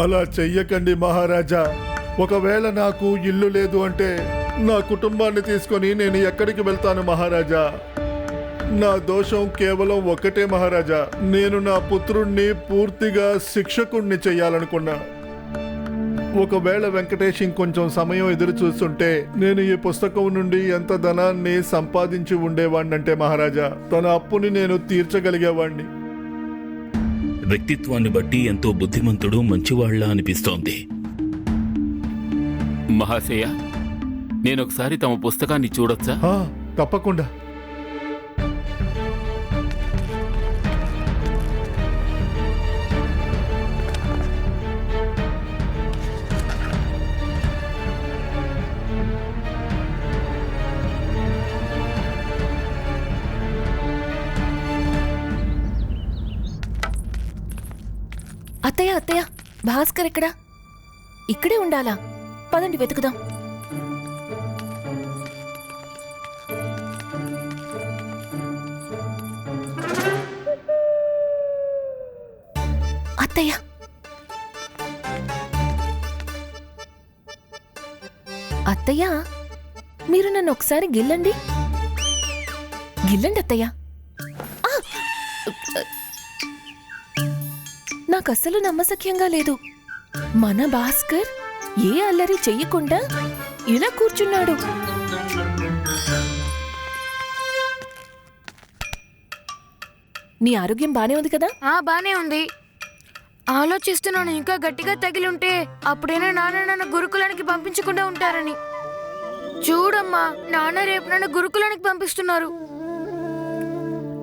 అలా చెయ్యకండి మహారాజా. ఒకవేళ నాకు ఇల్లు లేదు అంటే నా కుటుంబాన్ని తీసుకొని నేను ఎక్కడికి వెళ్తాను మహారాజా? నా దోషం కేవలం ఒక్కటే మహారాజా. నేను నా పుత్రుణ్ణి పూర్తిగా శిక్షకుణ్ణి చెయ్యాలనుకున్నా. ఒకవేళ వెంకటేష్ ఇంకొంచెం సమయం ఎదురు చూస్తుంటే నేను ఈ పుస్తకం నుండి ఎంత ధనాన్ని సంపాదించి ఉండేవాడినంటే మహారాజా తన అప్పుని నేను తీర్చగలిగేవాణ్ణి. వ్యక్తిత్వాన్ని బట్టి ఎంతో బుద్ధిమంతుడు మంచివాళ్ళ అనిపిస్తోంది. మహాశయ నేనొకసారి తమ పుస్తకాన్ని చూడొచ్చా? తప్పకుండా. భాస్కర్ ఎక్కడా? ఇక్కడే ఉండాలా? పదండి వెతుకుదాం. అత్తయ్య! అత్తయ్య! మీరు నన్ను ఒకసారి గిల్లండి. గిల్లండి అత్తయ్య. ఆ! నాకు అస్సలు నమ్మసఖ్యంగా లేదు. మన భాస్కర్ ఏ అల్లరి చెయ్యకుండా ఇలా కూర్చున్నాడు. నీ ఆరోగ్యం బానే ఉంది కదా? ఆ బానే ఉంది. ఆలోచిస్తున్నాను ఇంకా గట్టిగా తగిలి ఉంటే అప్పుడైనా నాన్న నన్ను గురుకులానికి పంపించకుండా ఉంటారని. చూడమ్మా నాన్న రేపు నన్ను గురుకులానికి పంపిస్తున్నారు.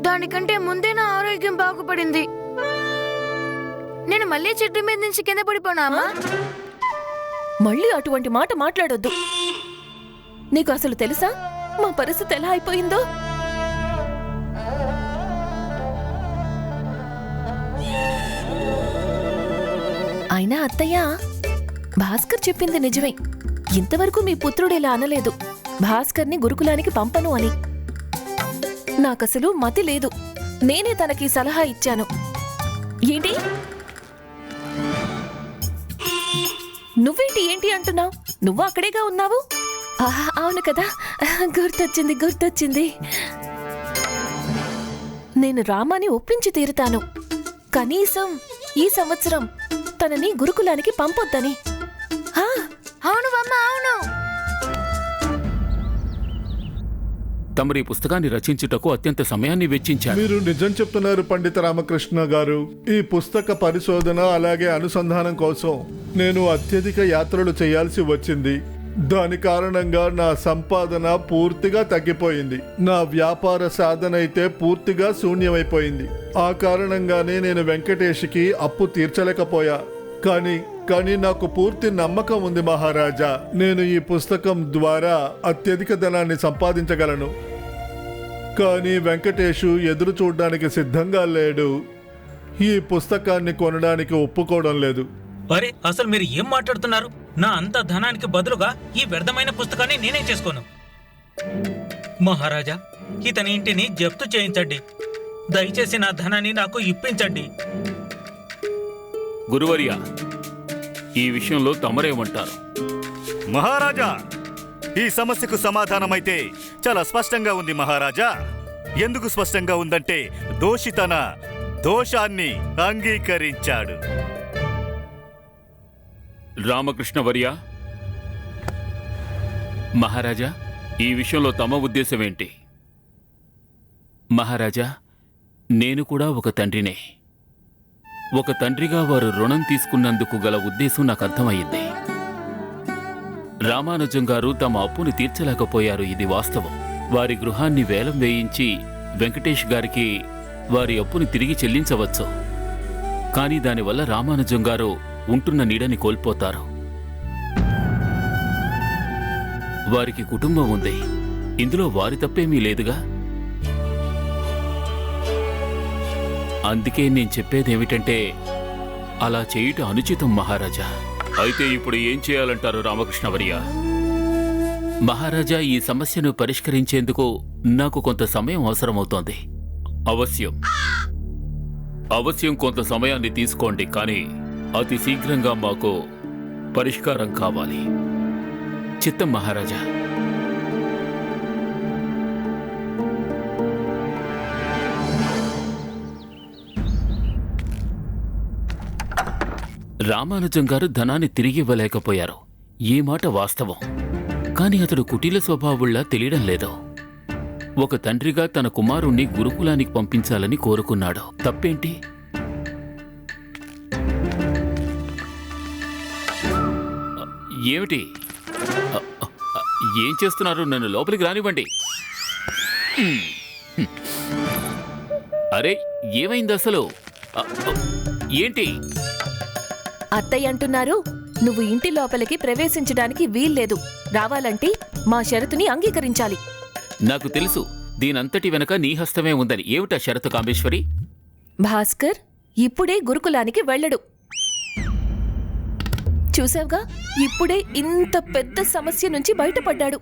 దానికంటే ముందే నా ఆరోగ్యం బాగుపడింది. నేను మళ్ళీ చెట్టు మీద నుంచి కింద పడిపోనా మళ్ళీ అటువంటి మాట మాట్లాడొద్దు. నీకు అసలు తెలుసా? మా పరిస్థితి ఎలా అయిపోయిందో? అయినా అత్తయ్య భాస్కర్ చెప్పింది నిజమే. ఇంతవరకు మీ పుత్రుడు ఇలా అనలేదు. భాస్కర్ని గురుకులానికి పంపను అని. నాకసలు మతి లేదు. నేనే తనకి సలహా ఇచ్చాను. ఏంటి? నువ్వేంటి ఏంటి అంటున్నావు? నువ్వు అక్కడేగా ఉన్నావు? ఆహా, అవును కదా. గుర్తొచ్చింది గుర్తొచ్చింది. నేను రామాని ఒప్పించి తీరుతాను. కనీసం ఈ సంవత్సరం తనని గురుకులానికి పంపొద్దని. ఆ, అవును అమ్మ అవును. తమరి పుస్తకాన్ని రచించుటకు అత్యంత సమయాన్ని వెచ్చించారు. మీరు నిజం చెప్తున్నారు పండిత రామకృష్ణ గారు. ఈ పుస్తక పరిశోధన అలాగే అనుసంధానం కోసం నేను అత్యధిక యాత్రలు చేయాల్సి వచ్చింది. దాని కారణంగా నా సంపాదన పూర్తిగా తగ్గిపోయింది. నా వ్యాపార సాధన అయితే పూర్తిగా శూన్యమైపోయింది. ఆ కారణంగానే నేను వెంకటేష్కి అప్పు తీర్చలేకపోయా. కానీ కానీ నాకు పూర్తి నమ్మకం ఉంది మహారాజా. నేను ఈ పుస్తకం ద్వారా అత్యధిక ధనాన్ని సంపాదించగలను. కానీ వెంకటేషు ఎదురు చూడడానికి సిద్ధంగా లేడు. ఈ పుస్తకాన్ని కొనడానికి ఒప్పుకోవడం లేదు. అరే అసలు మీరు ఏం మాట్లాడుతున్నారు? నా అంత ధనానికి బదులుగా ఈ వ్యర్థమైన పుస్తకాన్ని నేనే చేసుకోను. మహారాజా ఇతని ఇంటిని జప్తు చేయించండి. దయచేసి నా ధనాన్ని నాకు ఇప్పించండి. గురువర్య ఈ విషయంలో తమరేమంటారు? మహారాజా ఈ సమస్యకు సమాధానమైతే చాలా స్పష్టంగా ఉంది మహారాజా. ఎందుకు స్పష్టంగా ఉందంటే దోషి తన దోషాన్ని అంగీకరించాడు. రామకృష్ణ వర్య మహారాజా ఈ విషయంలో తమ ఉద్దేశం ఏంటి మహారాజా నేను కూడా ఒక తండ్రినే. ఒక తండ్రిగా వారు రుణం తీసుకున్నందుకు గల ఉద్దేశం నాకు అర్థమయ్యింది రామానుజం గారు తమ అప్పుని తీర్చలేకపోయారు ఇది వాస్తవం. వారి గృహాన్ని వేలం వేయించి వెంకటేష్ గారికి వారి అప్పుని తిరిగి చెల్లించవచ్చు. కానీ దానివల్ల రామానుజం గారు ఉంటున్న నీడని కోల్పోతారు. వారికి కుటుంబం ఉంది. ఇందులో వారి తప్పేమీ లేదుగా? అందుకే నేను చెప్పేదేమిటంటే అలా చేయుట అనుచితం మహారాజా. అయితే ఇప్పుడు ఏం చేయాలంటారు రామకృష్ణవర్య? మహారాజా ఈ సమస్యను పరిష్కరించేందుకు నాకు కొంత సమయం అవసరమవుతోంది. అవశ్యం. అవశ్యం కొంత సమయాన్ని తీసుకోండి కానీ అతి శీఘ్రంగా మాకు పరిష్కారం కావాలి. చిత్తం మహారాజా. రామానుజం గారు ధనాన్ని తిరిగి ఇవ్వలేకపోయారు. ఈ మాట వాస్తవం. కాని అతడు కుటీల స్వభావుల్లా తెలియడం లేదు. ఒక తండ్రిగా తన కుమారుణ్ణి గురుకులానికి పంపించాలని కోరుకున్నాడు. తప్పేంటి? ఏమిటి? ఏం చేస్తున్నారు? నన్ను లోపలికి రానివ్వండి. అరే ఏమైంది అసలు? ఏంటి? అత్తయ్య అంటున్నారు నువ్వు ఇంటి లోపలికి ప్రవేశించడానికి వీల్లేదు. రావాలంటే మా షరతుని అంగీకరించాలి. నాకు తెలుసు దీనంతటి వెనక నీ హస్తమే ఉందని. ఏమిటా షరతు కామేశ్వరి? భాస్కర్ ఇప్పుడే గురుకులానికి వెళ్ళడు. చూసావుగా? ఇప్పుడే ఇంత పెద్ద సమస్య నుంచి బయటపడ్డాడు.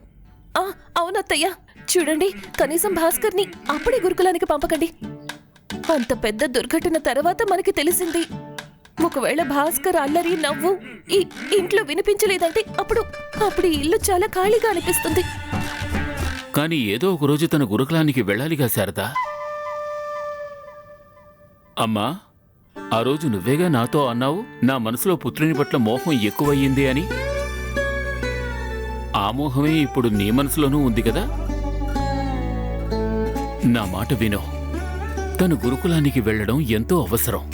ఆ అవునత్తయ్య. చూడండి కనీసం భాస్కర్ని అప్పుడే గురుకులానికి పంపకండి. అంత పెద్ద దుర్ఘటన తర్వాత మనకి తెలిసింది. ఒకవేళ భాస్కర్ అల్లరి నవ్వు ఈ ఇంట్లో వినిపించలేదంటే అప్పుడు అప్పుడు ఈ ఇల్లు చాలా ఖాళీగా అనిపిస్తుంది. కానీ ఏదో ఒక రోజు తన గురుకులానికి వెళ్ళాలిగా శారదా. అమ్మా ఆ రోజు నువ్వేగా నాతో అన్నావు? నా మనసులో పుత్రుని పట్ల మోహం ఎక్కువయ్యింది అని. ఆ మోహమే ఇప్పుడు నీ మనసులోనూ ఉంది కదా? నా మాట వినో. తను గురుకులానికి వెళ్ళడం ఎంతో అవసరం.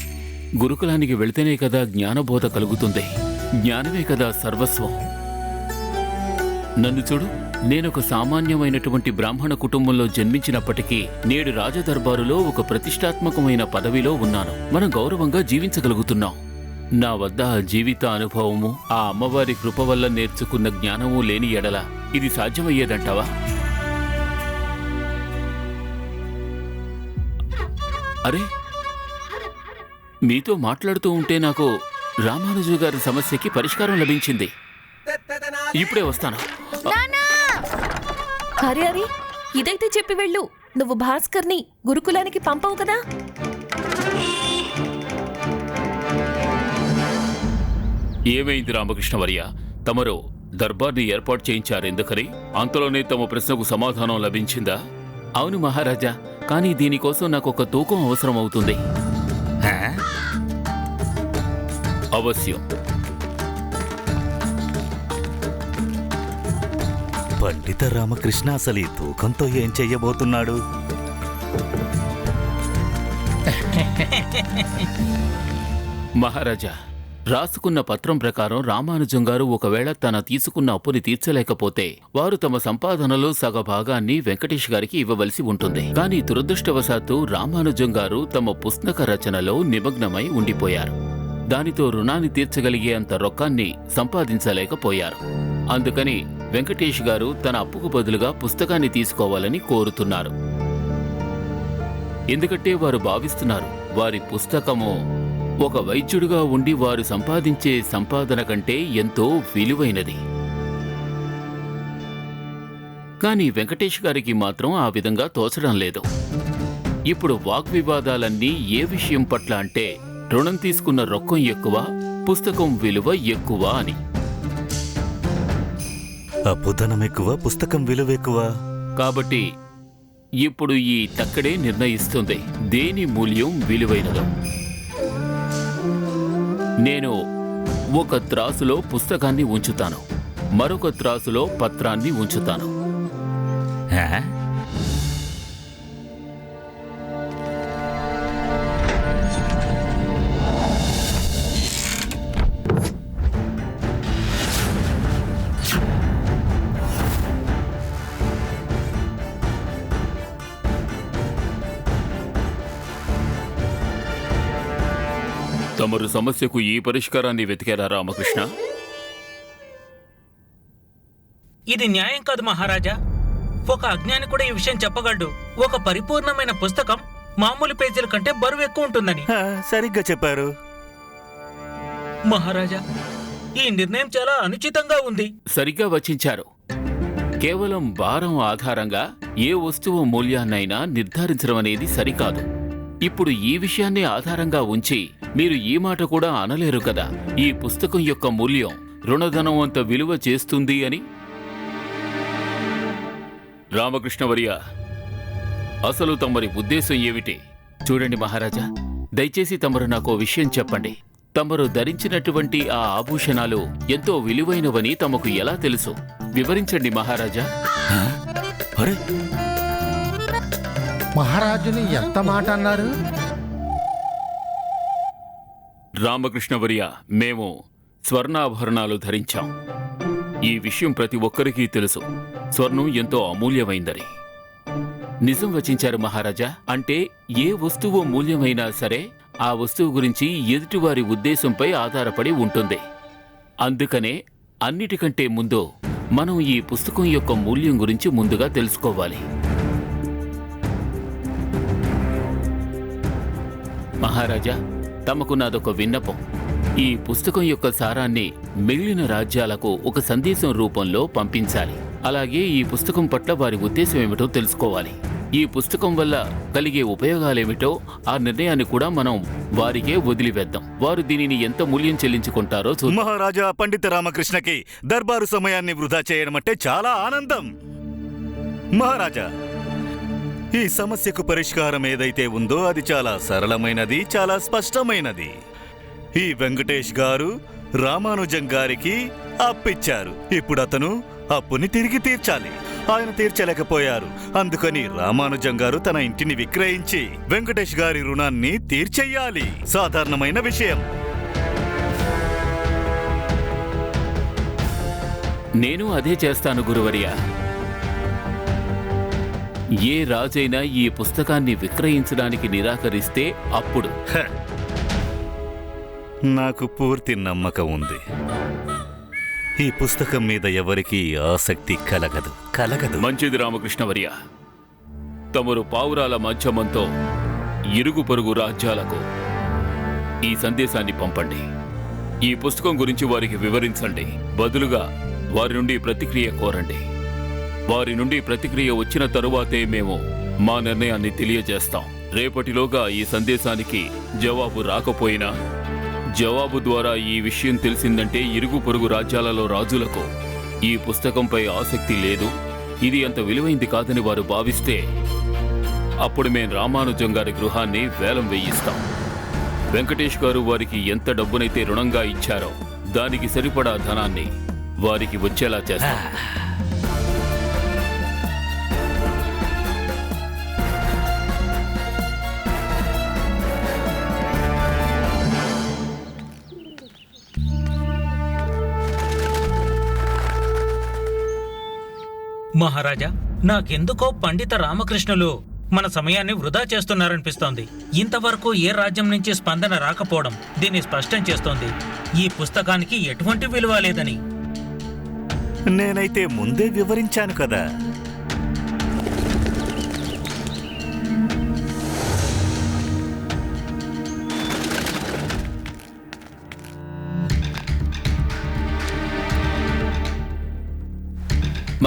గురుకులానికి వెళితేనే కదా జ్ఞానబోధ కలుగుతుంది. జ్ఞానమే కదా సర్వస్వం. నన్ను చూడు నేనొక సామాన్యమైనటువంటి బ్రాహ్మణ కుటుంబంలో జన్మించినప్పటికీ నేడు రాజదర్బారులో ఒక ప్రతిష్టాత్మకమైన పదవిలో ఉన్నాను. మనం గౌరవంగా జీవించగలుగుతున్నాం. నా వద్ద జీవిత అనుభవము ఆ అమ్మవారి కృప వల్ల నేర్చుకున్న జ్ఞానము లేని ఎడల ఇది సాధ్యమయ్యేదంటావా? అరే మీతో మాట్లాడుతూ ఉంటే నాకు రామానుజు గారి సమస్యకి పరిష్కారం లభించింది. ఇప్పుడే వస్తాను. ఇదైతే చెప్పి వెళ్ళు. నువ్వు భాస్కర్ని గురుకులానికి పంపవు కదా? ఏమైంది రామకృష్ణవర్య? తమరు దర్బార్ని ఏర్పాటు చేయించారు ఎందుకని? అంతలోనే తమ ప్రశ్నకు సమాధానం లభించిందా? అవును మహారాజా కానీ దీనికోసం నాకు ఒక తూకం అవసరం అవుతుంది అవశ్యం. పండిత రామకృష్ణ అసలు ఈ తూకంతో ఏం చెయ్యబోతున్నాడు? మహారాజా రాసుకున్న పత్రం ప్రకారం రామానుజం గారు ఒకవేళ తన తీసుకున్న అప్పుని తీర్చలేకపోతే వారు తమ సంపాదనలో సగ భాగాన్ని వెంకటేష్ గారికి ఇవ్వవలసి ఉంటుంది. కానీ దురదృష్టవశాత్తు రామానుజం గారు తమ పుస్తక రచనలో నిమగ్నమై ఉండిపోయారు. దానితో రుణాన్ని తీర్చగలిగే అంత రొక్కాన్ని సంపాదించలేకపోయారు. అందుకని వెంకటేష్ గారు తన అప్పుకు బదులుగా పుస్తకాన్ని తీసుకోవాలని కోరుతున్నారు. ఎందుకంటే వారు భావిస్తున్నారు వారి పుస్తకము ఒక వైద్యుడిగా ఉండి వారు సంపాదించే సంపాదన కంటే ఎంతో విలువైనది. కానీ వెంకటేష్ గారికి మాత్రం ఆ విధంగా తోచడం లేదు. ఇప్పుడు వాగ్వివాదాలన్నీ ఏ విషయం పట్ల అంటే రుణం తీసుకున్న రొక్కం ఎక్కువ పుస్తకం విలువ ఎక్కువ అని. అప్పుధనం ఎక్కువ పుస్తకం విలువ ఎక్కువ. కాబట్టి ఇప్పుడు ఈ తక్కడే నిర్ణయిస్తుంది దేని మూల్యం విలువైనదో. నేను ఒక త్రాసులో పుస్తకాన్ని ఉంచుతాను మరొక త్రాసులో పత్రాన్ని ఉంచుతాను. తమరు సమస్యకు ఈ పరిష్కారాన్ని వెతికారా రామకృష్ణ? ఇది న్యాయం కాదు మహారాజా. ఒక అజ్ఞాని కూడా ఈ విషయం చెప్పగలడు. ఒక పరిపూర్ణమైన పుస్తకం మామూలు పేజీల కంటే బరువు ఎక్కువ ఉంటుందని. హా, సరిగ్గా చెప్పారు. మహారాజా ఈ నిర్ణయం చాలా అనుచితంగా ఉంది. సరిగ్గా వచించారు. కేవలం భారం ఆధారంగా ఏ వస్తువు మూల్యాన్నైనా నిర్ధారించడం అనేది సరికాదు. ఇప్పుడు ఈ విషయాన్ని ఆధారంగా ఉంచి మీరు ఈ మాట కూడా అనలేరు కదా? ఈ పుస్తకం యొక్క మూల్యం రుణధనం అంత విలువ చేస్తుంది అని? రామకృష్ణవర్య అసలు తమరి ఉద్దేశం ఏమిటి? చూడండి మహారాజా దయచేసి తమరు నాకు విషయం చెప్పండి. తమరు ధరించినటువంటి ఆ ఆభూషణాలు ఎంతో విలువైనవని తమకు ఎలా తెలుసు? వివరించండి మహారాజా. మహారాజుని ఎంత మాట అన్నారు? రామకృష్ణవర్య మేము స్వర్ణాభరణాలు ధరించాం. ఈ విషయం ప్రతి ఒక్కరికీ తెలుసు. స్వర్ణం ఎంతో అమూల్యమైందని. నిజం వచించారు మహారాజా. అంటే ఏ వస్తువు మూల్యమైనా సరే ఆ వస్తువు గురించి ఎదుటివారి ఉద్దేశంపై ఆధారపడి ఉంటుంది. అందుకనే అన్నిటికంటే ముందు మనం ఈ పుస్తకం యొక్క మూల్యం గురించి ముందుగా తెలుసుకోవాలి. మహారాజా తమకు నాదొక విన్నపం. ఈ పుస్తకం యొక్క సారాన్ని మిగిలిన రాజ్యాలకు ఒక సందేశం రూపంలో పంపించాలి. అలాగే ఈ పుస్తకం పట్ల వారి ఉద్దేశం ఏమిటో తెలుసుకోవాలి. ఈ పుస్తకం వల్ల కలిగే ఉపయోగాలేమిటో ఆ నిర్ణయాన్ని కూడా మనం వారికే వదిలివేద్దాం. వారు దీనిని ఎంత మూల్యం చెల్లించుకుంటారో మహారాజా పండిత రామకృష్ణకి దర్బారు సమయాన్ని వృధా చేయడం అంటే చాలా ఆనందం. మహారాజా ఈ సమస్యకు పరిష్కారం ఏదైతే ఉందో అది చాలా సరళమైనది చాలా స్పష్టమైనది. ఈ వెంకటేష్ గారు రామానుజం గారికి అప్పిచ్చారు. ఇప్పుడు అతను అప్పుని తిరిగి తీర్చాలి. ఆయన తీర్చలేకపోయారు. అందుకని రామానుజం గారు తన ఇంటిని విక్రయించి వెంకటేష్ గారి రుణాన్ని తీర్చేయాలి. సాధారణమైన విషయం. నేను అదే చేస్తాను గురువర్య. ఏ రాజైనా ఈ పుస్తకాన్ని విక్రయించడానికి నిరాకరిస్తే అప్పుడు. నాకు పూర్తి నమ్మకం ఉంది. ఈ పుస్తకం మీద ఎవరికీ ఆసక్తి కలగదు. కలగదు. మంచిది రామకృష్ణవర్య. తమరు పావురాల మాధ్యమంతో ఇరుగు పొరుగు రాజ్యాలకు ఈ సందేశాన్ని పంపండి. ఈ పుస్తకం గురించి వారికి వివరించండి. బదులుగా వారి నుండి ప్రతిక్రియ కోరండి. వారి నుండి ప్రతిక్రియ వచ్చిన తరువాతే మేము మా నిర్ణయాన్ని తెలియజేస్తాం. రేపటిలోగా ఈ సందేశానికి జవాబు రాకపోయినా జవాబు ద్వారా ఈ విషయం తెలిసిందంటే ఇరుగు పొరుగు రాజ్యాలలో రాజులకు ఈ పుస్తకంపై ఆసక్తి లేదు. ఇది అంత విలువైంది కాదని వారు భావిస్తే అప్పుడు మేం రామానుజం గారి గృహాన్ని వేలం వేయిస్తాం. వెంకటేష్ గారు వారికి ఎంత డబ్బునైతే రుణంగా ఇచ్చారో దానికి సరిపడా ధనాన్ని వారికి వచ్చేలా చేస్తాం. మహారాజా నాకెందుకో పండిత రామకృష్ణులు మన సమయాన్ని వృధా చేస్తున్నారనిపిస్తోంది. ఇంతవరకు ఏ రాజ్యం నుంచి స్పందన రాకపోవడం దీన్ని స్పష్టం చేస్తోంది. ఈ పుస్తకానికి ఎటువంటి విలువ లేదని. నేనైతే ముందే వివరించాను కదా.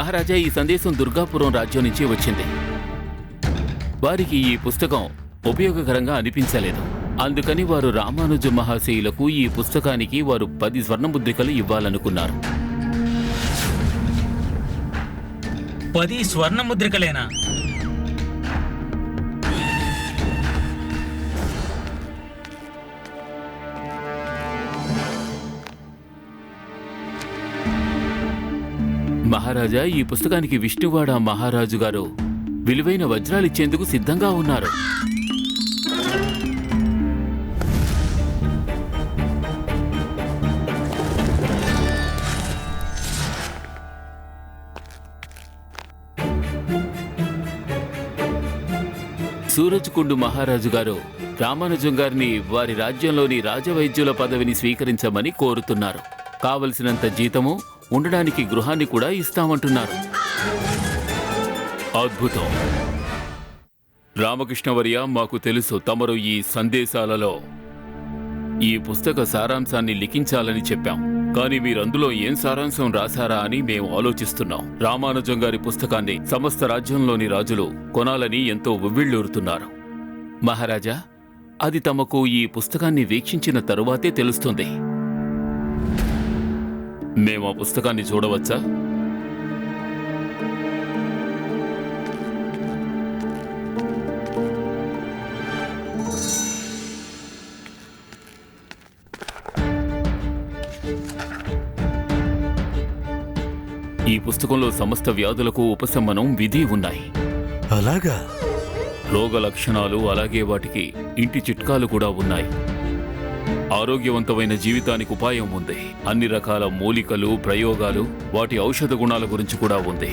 మహారాజా ఈ సందేశం దుర్గాపురం రాజ్యం నుంచి వచ్చింది. వారికి ఈ పుస్తకం ఉపయోగకరంగా అనిపించలేదు. అందుకని వారు రామానుజ మహాశయులకు ఈ పుస్తకానికి వారు పది స్వర్ణముద్రికలు ఇవ్వాలనుకున్నారు. పది స్వర్ణ మహారాజా ఈ పుస్తకానికి విష్ణువాడ మహారాజు గారు విలువైన వజ్రాలిచ్చేందుకు సిద్ధంగా ఉన్నారు. సూరజ్కుండు మహారాజు గారు రామానుజం గారిని వారి రాజ్యంలోని రాజవైద్యుల పదవిని స్వీకరించమని కోరుతున్నారు. కావలసినంత జీతము ఉండడానికి గృహాన్ని కూడా ఇస్తామంటున్నారు. అద్భుతం. రామకృష్ణవర్య మాకు తెలుసు తమరు ఈ సందేశాలలో ఈ పుస్తక సారాంశాన్ని లిఖించాలని చెప్పాం. కానీ మీరందులో ఏం సారాంశం రాశారా అని మేము ఆలోచిస్తున్నాం. రామానుజం గారి పుస్తకాన్ని సమస్త రాజ్యంలోని రాజులు కొనాలని ఎంతో ఉవ్విళ్ళూరుతున్నారు. మహారాజా అది తమకు ఈ పుస్తకాన్ని వీక్షించిన తరువాతే తెలుస్తుంది. మేము ఆ పుస్తకాన్ని చూడవచ్చా? ఈ పుస్తకంలో సమస్త వ్యాధులకు ఉపశమనం విధి ఉన్నాయి. అలాగా? రోగ లక్షణాలు అలాగే వాటికి ఇంటి చిట్కాలు కూడా ఉన్నాయి. ఆరోగ్యవంతమైన జీవితానికి ఉపాయం ఉంది. అన్ని రకాల మూలికలు ప్రయోగాలు వాటి ఔషధ గుణాల గురించి కూడా ఉంది.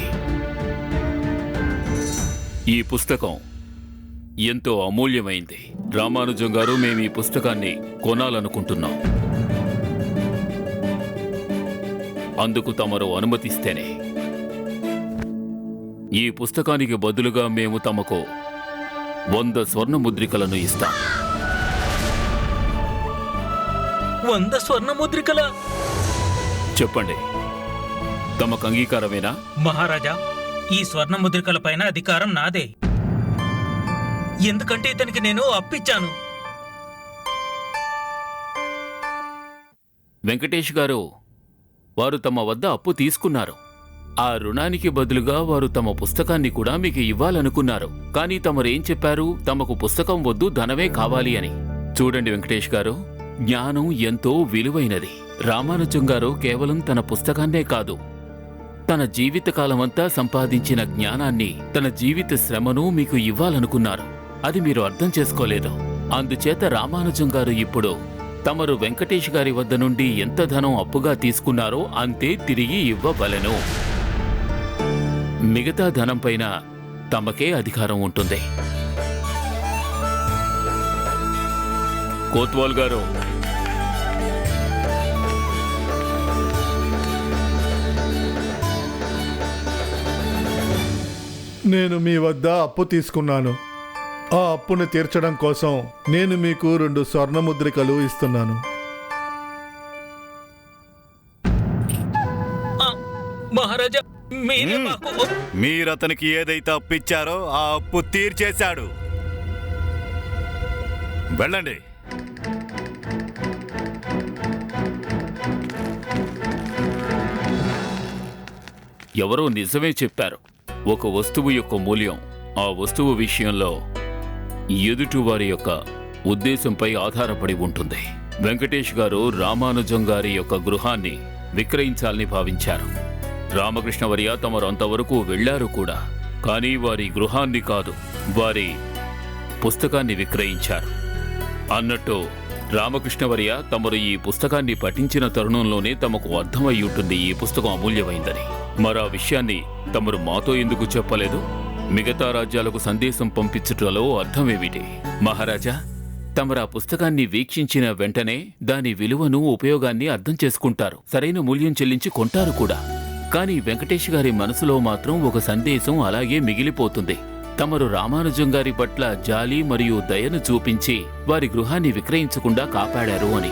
ఈ పుస్తకం ఎంతో అమూల్యమైంది. రామానుజం గారు మేము ఈ పుస్తకాన్ని కొనాలనుకుంటున్నాం. అందుకు తమరు అనుమతిస్తేనే. ఈ పుస్తకానికి బదులుగా మేము తమకు వంద స్వర్ణ ముద్రికలను ఇస్తాం. వంద స్వర్ణ ముద్రికల చెప్పండి. తమకు అంగీకారమేనా? మహారాజా ఈ స్వర్ణ ముద్రికల పైన అధికారం నాదే. ఎందుకంటే ఇతనికి నేను అప్పిచ్చాను. వెంకటేష్ గారు వారు తమ వద్ద అప్పు తీసుకున్నారు. ఆ రుణానికి బదులుగా వారు తమ పుస్తకాన్ని కూడా మీకు ఇవ్వాలనుకున్నారు. కానీ తమరేం చెప్పారు? తమకు పుస్తకం వద్దు ధనమే కావాలి అని. చూడండి వెంకటేష్ గారు. జ్ఞానం ఎంతో విలువైనది. రామానుజం గారు కేవలం తన పుస్తకాన్నే కాదు తన జీవితకాలమంతా సంపాదించిన జ్ఞానాన్ని తన జీవిత శ్రమను మీకు ఇవ్వాలనుకున్నారు. అది మీరు అర్థం చేసుకోలేదు. అందుచేత రామానుజం గారు ఇప్పుడు తమరు వెంకటేష్ గారి వద్ద నుండి ఎంత ధనం అప్పుగా తీసుకున్నారో అంతే తిరిగి ఇవ్వవలెను. మిగతా ధనం పైన తమకే అధికారం ఉంటుంది. కోత్వాల్ గారు నేను మీ వద్ద అప్పు తీసుకున్నాను. ఆ అప్పును తీర్చడం కోసం నేను మీకు రెండు స్వర్ణ ముద్రికలు ఇస్తున్నాను. ఆ, మహారాజా మీరే మాకు మీరతనికి ఏదైతే అప్పిచ్చారో ఆ అప్పు తీర్చేశాడు. వెళ్ళండి. ఎవరో నిజమే చెప్పారు. ఒక వస్తువు యొక్క మూల్యం. ఆ వస్తువు విషయంలో ఎదుటివారి యొక్క ఉద్దేశంపై ఆధారపడి ఉంటుంది. వెంకటేష్ గారు రామానుజం గారి యొక్క గృహాన్ని విక్రయించాలని భావించారు. రామకృష్ణవర్య తమరు అంతవరకు వెళ్ళారు కూడా. కానీ వారి గృహాన్ని కాదు వారి పుస్తకాన్ని విక్రయించారు. అన్నట్టు రామకృష్ణవర్య తమరు ఈ పుస్తకాన్ని పఠించిన తరుణంలోనే తమకు అర్థమై ఉంటుంది ఈ పుస్తకం అమూల్యమైందని. మరా విషయాన్ని తమరు మాతో ఎందుకు చెప్పలేదు? మిగతా రాజ్యాలకు సందేశం పంపించుటలో అర్థమేమిటి? మహారాజా తమరు ఆ పుస్తకాన్ని వీక్షించిన వెంటనే దాని విలువను ఉపయోగాన్ని అర్థం చేసుకుంటారు. సరైన మూల్యం చెల్లించి కొంటారు కూడా. కానీ వెంకటేష్ గారి మనసులో మాత్రం ఒక సందేశం అలాగే మిగిలిపోతుంది. తమరు రామానుజం గారి పట్ల జాలి మరియు దయను చూపించి వారి గృహాన్ని విక్రయించకుండా కాపాడారు అని.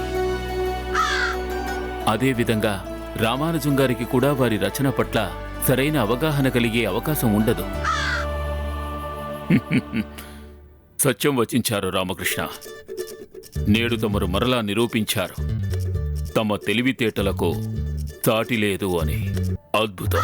అదేవిధంగా రామానుజం గారికి కూడా వారి రచన పట్ల సరైన అవగాహన కలిగే అవకాశం ఉండదు. సత్యం వచించారు రామకృష్ణ. నేడు తమరు మరలా నిరూపించారు. తమ తెలివితేటలకు సాటి లేదు అని. అద్భుతం.